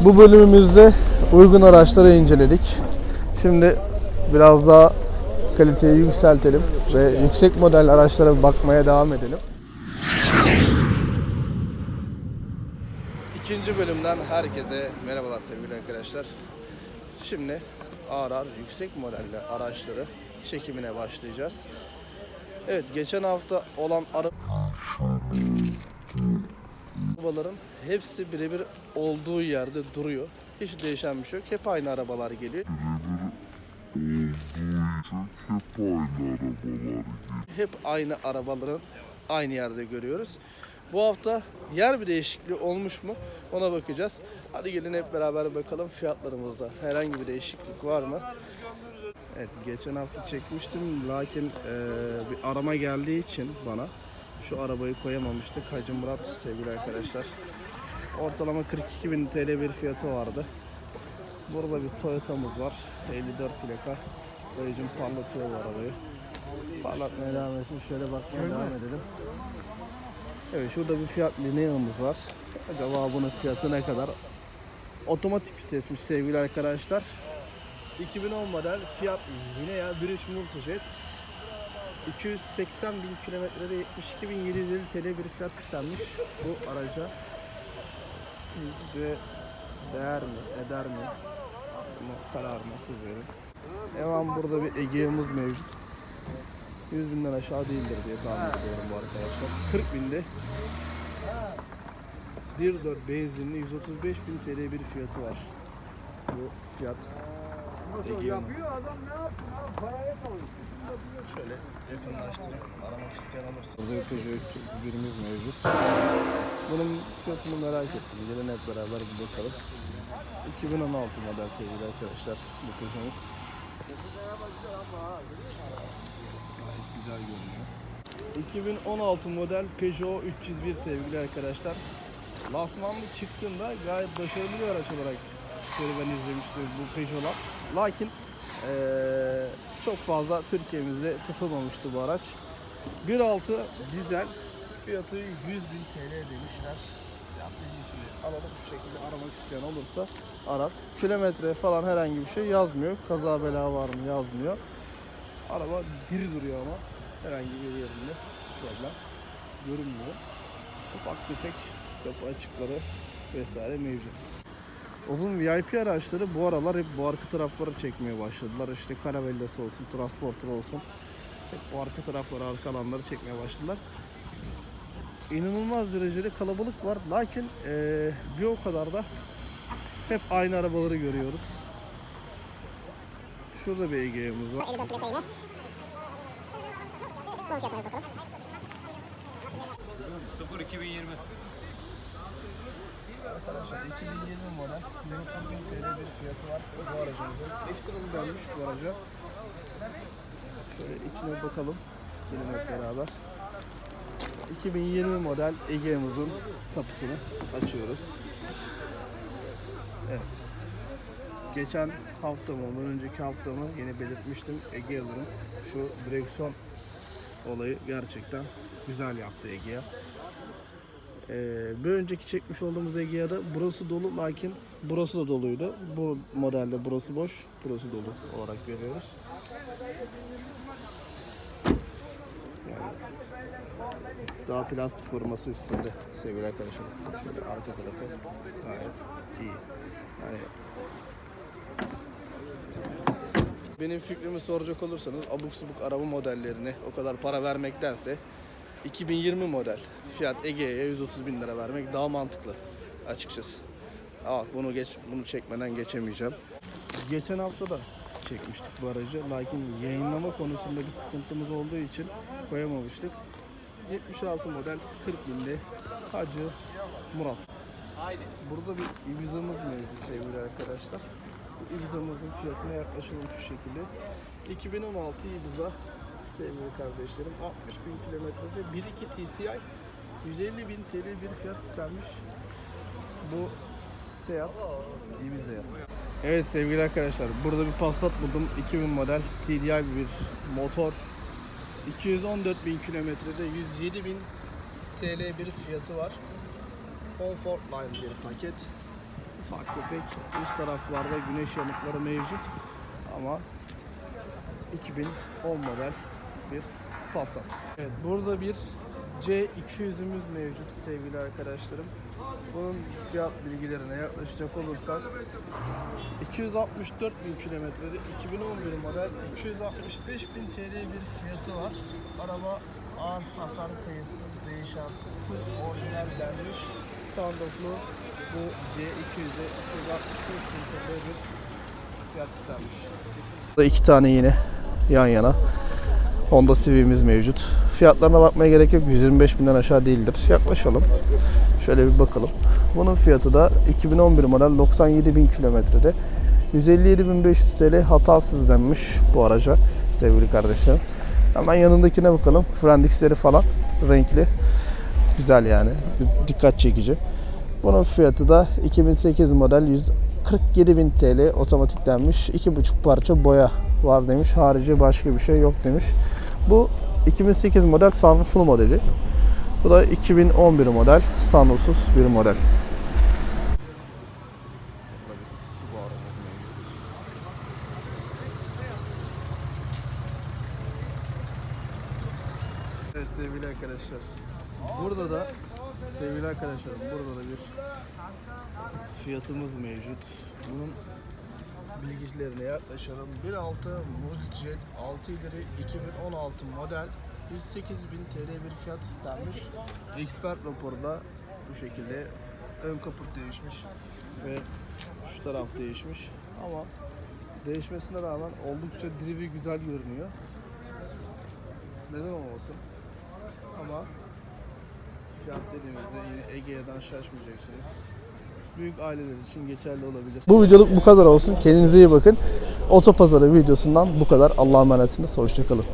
Bu bölümümüzde uygun araçları inceledik. Şimdi biraz daha kaliteyi yükseltelim ve yüksek model araçlara bakmaya devam edelim. İkinci bölümden herkese merhabalar sevgili arkadaşlar. Şimdi ağır ağır yüksek modelli araçları çekimine başlayacağız. Evet geçen hafta olan arabaların hepsi birebir olduğu yerde duruyor. Hiç değişen bir şey yok. Hep aynı arabalar geliyor. Hep aynı arabaların aynı yerde görüyoruz. Bu hafta yer bir değişikliği olmuş mu ona bakacağız. Hadi gelin hep beraber bakalım fiyatlarımızda herhangi bir değişiklik var mı? Evet geçen hafta çekmiştim lakin eee, bir arama geldiği için bana şu arabayı koyamamıştık. Hacı Murat sevgili arkadaşlar. Ortalama 42 bin TL bir fiyatı vardı. Burada bir Toyota'mız var. 54 plaka. Dayıcım parlatıyor bu arabayı. Parlatmaya devam etsin. Şöyle bakmaya devam edelim. Evet şurada bir fiyat lineamız var. Acaba bunun fiyatı ne kadar? Otomatik vitesmiş sevgili arkadaşlar. 2010 model Fiat Linea British Multijet 280 bin kilometrede 72.750 TL bir fiyat istenmiş bu araca. Sizce değer mi, eder mi? Bunu kararını siz verin. Hemen burada bir Egea'mız mevcut. 100 binden aşağı değildir diye tahmin ediyorum bu arkadaşlar. 40 binde 1.4 benzinli 135 bin TL bir fiyatı var. Bu fiyat Egea'nın. Şöyle yakınlaştırıp aramak isteyen olursa. Burada Peugeot 301'imiz mevcut. Bunun fiyatını merak ettim. Gelin hep beraber bir bakalım. 2016 model sevgili arkadaşlar bu Peugeot'umuz. Gayet güzel görünüyor. 2016 model Peugeot 301 sevgili arkadaşlar. Lansmanlı çıktığında gayet başarılı bir araç olarak serüven izlemiştim bu Peugeot'lar. Lakin eee, çok fazla Türkiye'mizde tutulmamıştı bu araç. 1.6 dizel fiyatı 100 bin TL demişler. Fiyat bilgisini alalım şu şekilde aramak isteyen olursa arar. Kilometre falan herhangi bir şey yazmıyor. Kaza bela var mı yazmıyor. Araba diri duruyor ama herhangi bir yerinde problem görünmüyor. Ufak tefek kapı açıkları vesaire mevcut. Uzun VIP araçları bu aralar hep bu arka tarafları çekmeye başladılar. İşte Caravella'sı olsun, Transporter olsun. Hep bu arka tarafları, arka alanları çekmeye başladılar. İnanılmaz derecede kalabalık var. Lakin eee, bir o kadar da hep aynı arabaları görüyoruz. Şurada bir Egea'mız var. 54 plaka yine. Bunun fiyatına bir bakalım. 0 2020. Arkadaşlar 2020 model 130 bin TL bir fiyatı var bu aracımızın. Ekstralı dönmüş bu araca. Şöyle içine bakalım. Gelin hep beraber. 2020 model Egea'mızın kapısını açıyoruz. Evet. Geçen hafta mı, ondan önceki hafta mı yine belirtmiştim Egea'ların şu direksiyon olayı gerçekten güzel yaptı Egea. Ee, bir önceki çekmiş olduğumuz Egea'da burası dolu lakin burası da doluydu. Bu modelde burası boş, burası dolu olarak görüyoruz. Yani daha plastik koruması üstünde sevgili arkadaşlar. Arka tarafı gayet iyi. Yani benim fikrimi soracak olursanız abuk subuk araba modellerine o kadar para vermektense 2020 model Fiat Egea'ya 130 bin lira vermek daha mantıklı açıkçası. Ama bunu geç bunu çekmeden geçemeyeceğim. Geçen hafta da çekmiştik bu aracı. Lakin yayınlama konusunda bir sıkıntımız olduğu için koyamamıştık. 76 model 40 binde Hacı Murat. Burada bir Ibiza'mız mevcut sevgili arkadaşlar. Bu Ibiza'mızın fiyatına yaklaşımı şu şekilde. 2016 Ibiza sevgili kardeşlerim 60 bin kilometrede 1.2 TCI 150 bin TL bir fiyat istenmiş bu Seat Ibiza'ya. Evet sevgili arkadaşlar burada bir Passat buldum 2000 model TDI bir motor 214 bin kilometrede 107 bin TL bir fiyatı var. Comfort Line bir paket. ufak tefek üst taraflarda güneş yanıkları mevcut ama 2010 model bir Passat. Evet burada bir C200'ümüz mevcut sevgili arkadaşlarım. Bunun fiyat bilgilerine yaklaşacak olursak 264 bin kilometrede 2011 model 265 bin TL bir fiyatı var. Araba an hasar kayıtsız, değişensiz, full orijinal denmiş. Sunrooflu bu C200'e 265 bin TL bir fiyat istenmiş. Burada iki tane yine yan yana Honda Civic'imiz mevcut. Fiyatlarına bakmaya gerek yok. 125 binden aşağı değildir. Yaklaşalım. Şöyle bir bakalım. Bunun fiyatı da 2011 model 97 bin kilometrede. 157.500 TL hatasız denmiş bu araca sevgili kardeşlerim. Hemen yanındakine bakalım. Frendixleri falan renkli. Güzel yani. Dikkat çekici. Bunun fiyatı da 2008 model 147.000 TL otomatik denmiş. 2,5 parça boya var demiş. Harici başka bir şey yok demiş. Bu 2008 model sunrooflu modeli. Bu da 2011 model sunroofsuz bir model. Evet sevgili arkadaşlar. Burada da sevgili arkadaşlarım burada da bir fiyatımız mevcut. Bunun bilgilerine yaklaşalım. 1.6 Multijet 6 ileri 2016 model 108.000 TL bir fiyat istenmiş. Expert raporunda bu şekilde ön kaput değişmiş ve şu taraf değişmiş ama değişmesine rağmen oldukça diri ve güzel görünüyor. Neden olmasın? Ama fiyat dediğimizde yine Ege'den şaşmayacaksınız. Büyük aileler için geçerli olabilir. Bu videoluk bu kadar olsun. Kendinize iyi bakın. Otopazarı videosundan bu kadar. Allah'a emanetsiniz. Hoşçakalın.